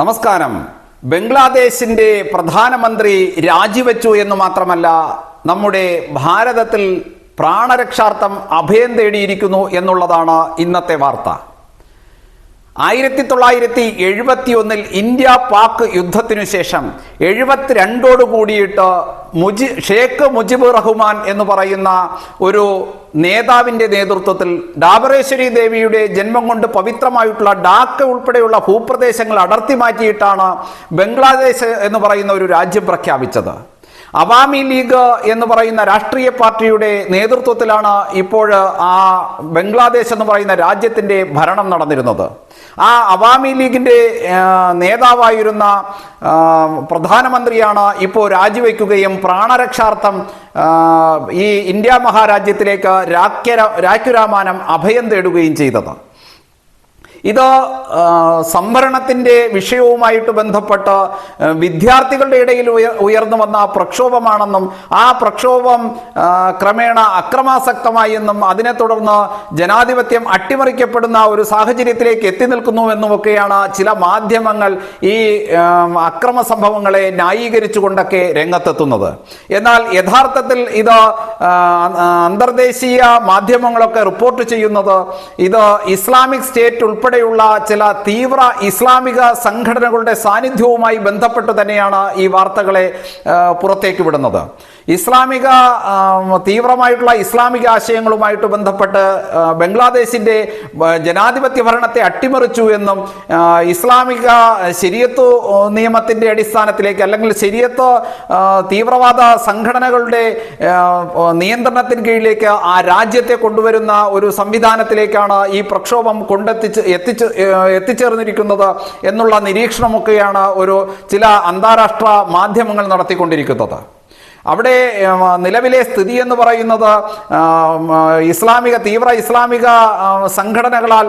നമസ്കാരം. ബംഗ്ലാദേശിന്റെ പ്രധാനമന്ത്രി രാജിവെച്ചു എന്ന് മാത്രമല്ല നമ്മുടെ ഭാരതത്തിൽ പ്രാണരക്ഷാർത്ഥം അഭയം തേടിയിരിക്കുന്നു എന്നുള്ളതാണ് ഇന്നത്തെ വാർത്ത. ആയിരത്തി തൊള്ളായിരത്തി എഴുപത്തി ഒന്നിൽ ഇന്ത്യ പാക് യുദ്ധത്തിനു ശേഷം എഴുപത്തിരണ്ടോട് കൂടിയിട്ട് മുജി ഷേഖ് മുജിബ് റഹ്മാൻ എന്ന് പറയുന്ന ഒരു നേതാവിന്റെ നേതൃത്വത്തിൽ ഡാബറേശ്വരി ദേവിയുടെ ജന്മം കൊണ്ട് പവിത്രമായിട്ടുള്ള ഡാക്ക ഉൾപ്പെടെയുള്ള ഭൂപ്രദേശങ്ങൾ അടർത്തി മാറ്റിയിട്ടാണ് ബംഗ്ലാദേശ് എന്ന് പറയുന്ന ഒരു രാജ്യം പ്രഖ്യാപിച്ചത്. അവാമി ലീഗ് എന്ന് പറയുന്ന രാഷ്ട്രീയ പാർട്ടിയുടെ നേതൃത്വത്തിലാണ് ഇപ്പോൾ ആ ബംഗ്ലാദേശ് എന്ന് പറയുന്ന രാജ്യത്തിന്റെ ഭരണം നടന്നിരുന്നത്. ആ അവാമി ലീഗിന്റെ നേതാവായിരുന്ന പ്രധാനമന്ത്രിയാണ് ഇപ്പോൾ രാജിവെക്കുകയും പ്രാണരക്ഷാർത്ഥം ഈ ഇന്ത്യ മഹാരാജ്യത്തിലേക്ക് രാക്യ രാഖ്യരാമാനം അഭയം തേടുകയും ചെയ്തത്. ഇത് സംവരണത്തിന്റെ വിഷയവുമായിട്ട് ബന്ധപ്പെട്ട് വിദ്യാർത്ഥികളുടെ ഇടയിൽ ഉയർ ഉയർന്നു വന്ന പ്രക്ഷോഭമാണെന്നും ആ പ്രക്ഷോഭം ക്രമേണ അക്രമാസക്തമായി എന്നും അതിനെ തുടർന്ന് ജനാധിപത്യം അട്ടിമറിക്കപ്പെടുന്ന ഒരു സാഹചര്യത്തിലേക്ക് എത്തി നിൽക്കുന്നുവെന്നുമൊക്കെയാണ് ചില മാധ്യമങ്ങൾ ഈ അക്രമ സംഭവങ്ങളെ ന്യായീകരിച്ചുകൊണ്ടൊക്കെ രംഗത്തെത്തുന്നത്. എന്നാൽ യഥാർത്ഥത്തിൽ ഇത് അന്തർദേശീയ മാധ്യമങ്ങളൊക്കെ റിപ്പോർട്ട് ചെയ്യുന്നത് ഇത് ഇസ്ലാമിക് സ്റ്റേറ്റ് ഉൾപ്പെടെയുള്ള ചില തീവ്ര ഇസ്ലാമിക സംഘടനകളുടെ സാന്നിധ്യവുമായി ബന്ധപ്പെട്ട് തന്നെയാണ് ഈ വാർത്തകളെ പുറത്തേക്ക് വിടുന്നത്. ഇസ്ലാമിക തീവ്രമായിട്ടുള്ള ഇസ്ലാമിക ആശയങ്ങളുമായിട്ട് ബന്ധപ്പെട്ട് ബംഗ്ലാദേശിന്റെ ജനാധിപത്യ ഭരണത്തെ അട്ടിമറിച്ചു എന്നും ഇസ്ലാമിക ശരിയത്വ നിയമത്തിന്റെ അടിസ്ഥാനത്തിലേക്ക് അല്ലെങ്കിൽ ശരിയത്വ തീവ്രവാദ സംഘടനകളുടെ നിയന്ത്രണത്തിന് കീഴിലേക്ക് ആ രാജ്യത്തെ കൊണ്ടുവരുന്ന ഒരു സംവിധാനത്തിലേക്കാണ് ഈ പ്രക്ഷോഭം കൊണ്ടെത്തിച്ച് എത്തിച്ച് എത്തിച്ചേർന്നിരിക്കുന്നത് എന്നുള്ള നിരീക്ഷണമൊക്കെയാണ് ഒരു ചില അന്താരാഷ്ട്ര മാധ്യമങ്ങൾ നടത്തിക്കൊണ്ടിരിക്കുന്നത്. അവിടെ നിലവിലെ സ്ഥിതി എന്ന് പറയുന്നത് ഇസ്ലാമിക തീവ്ര ഇസ്ലാമിക സംഘടനകളാൽ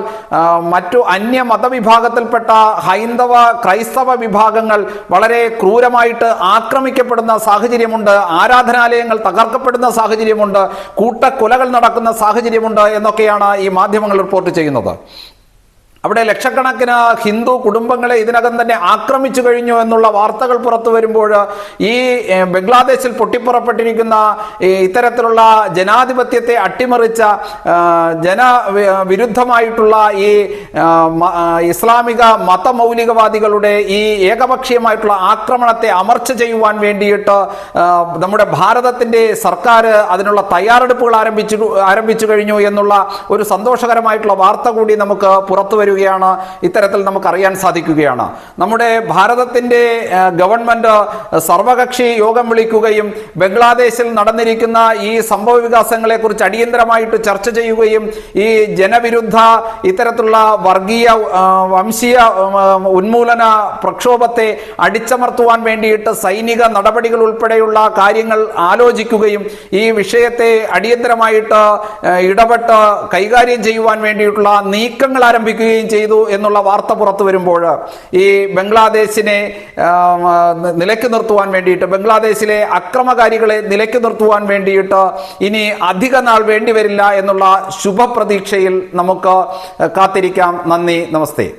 മറ്റു അന്യ മതവിഭാഗത്തിൽപ്പെട്ട ഹൈന്ദവ ക്രൈസ്തവ വിഭാഗങ്ങൾ വളരെ ക്രൂരമായിട്ട് ആക്രമിക്കപ്പെടുന്ന സാഹചര്യമുണ്ട് ആരാധനാലയങ്ങൾ തകർക്കപ്പെടുന്ന സാഹചര്യമുണ്ട് കൂട്ടക്കൊലകൾ നടക്കുന്ന സാഹചര്യമുണ്ട് എന്നൊക്കെയാണ് ഈ മാധ്യമങ്ങൾ റിപ്പോർട്ട് ചെയ്യുന്നത്. അവിടെ ലക്ഷക്കണക്കിന് ഹിന്ദു കുടുംബങ്ങളെ ഇതിനകം തന്നെ ആക്രമിച്ചു കഴിഞ്ഞു എന്നുള്ള വാർത്തകൾ പുറത്തു വരുമ്പോൾ ഈ ബംഗ്ലാദേശിൽ പൊട്ടിപ്പുറപ്പെട്ടിരിക്കുന്ന ഇത്തരത്തിലുള്ള ജനാധിപത്യത്തെ അട്ടിമറിച്ച ജന വിരുദ്ധമായിട്ടുള്ള ഈ ഇസ്ലാമിക മതമൗലികവാദികളുടെ ഈ ഏകപക്ഷീയമായിട്ടുള്ള ആക്രമണത്തെ അമർച്ച ചെയ്യുവാൻ വേണ്ടിയിട്ട് നമ്മുടെ ഭാരതത്തിന്റെ സർക്കാർ അതിനുള്ള തയ്യാറെടുപ്പുകൾ ആരംഭിച്ചു ആരംഭിച്ചു കഴിഞ്ഞു എന്നുള്ള ഒരു സന്തോഷകരമായിട്ടുള്ള വാർത്ത കൂടി നമുക്ക് പുറത്തു വരികയാണ് ഇത്തരത്തിൽ നമുക്കറിയാൻ സാധിക്കുകയാണ്. നമ്മുടെ ഭാരതത്തിന്റെ ഗവൺമെന്റ് സർവകക്ഷി യോഗം വിളിക്കുകയും ബംഗ്ലാദേശിൽ നടന്നിരിക്കുന്ന ഈ സംഭവ വികാസങ്ങളെക്കുറിച്ച് അടിയന്തരമായിട്ട് ചർച്ച ചെയ്യുകയും ഈ ജനവിരുദ്ധ ഇത്തരത്തിലുള്ള വർഗീയ വംശീയ ഉന്മൂലന പ്രക്ഷോഭത്തെ അടിച്ചമർത്തുവാൻ വേണ്ടിയിട്ട് സൈനിക നടപടികൾ ഉൾപ്പെടെയുള്ള കാര്യങ്ങൾ ആലോചിക്കുകയും ഈ വിഷയത്തെ അടിയന്തരമായിട്ട് ഇടപെട്ട് കൈകാര്യം ചെയ്യുവാൻ വേണ്ടിയിട്ടുള്ള നീക്കങ്ങൾ ആരംഭിക്കുകയും ചെയ്തു എന്നുള്ള വാർത്ത പുറത്തു വരുമ്പോൾ ഈ ബംഗ്ലാദേശിനെ നിലയ്ക്ക് നിർത്തുവാൻ വേണ്ടിയിട്ട് ബംഗ്ലാദേശിലെ അക്രമകാരികളെ നിലയ്ക്ക് നിർത്തുവാൻ വേണ്ടിയിട്ട് ഇനി അധിക നാൾ വേണ്ടിവരില്ല എന്നുള്ള ശുഭപ്രതീക്ഷയിൽ നമുക്ക് കാത്തിരിക്കാം. നന്ദി നമസ്തേ.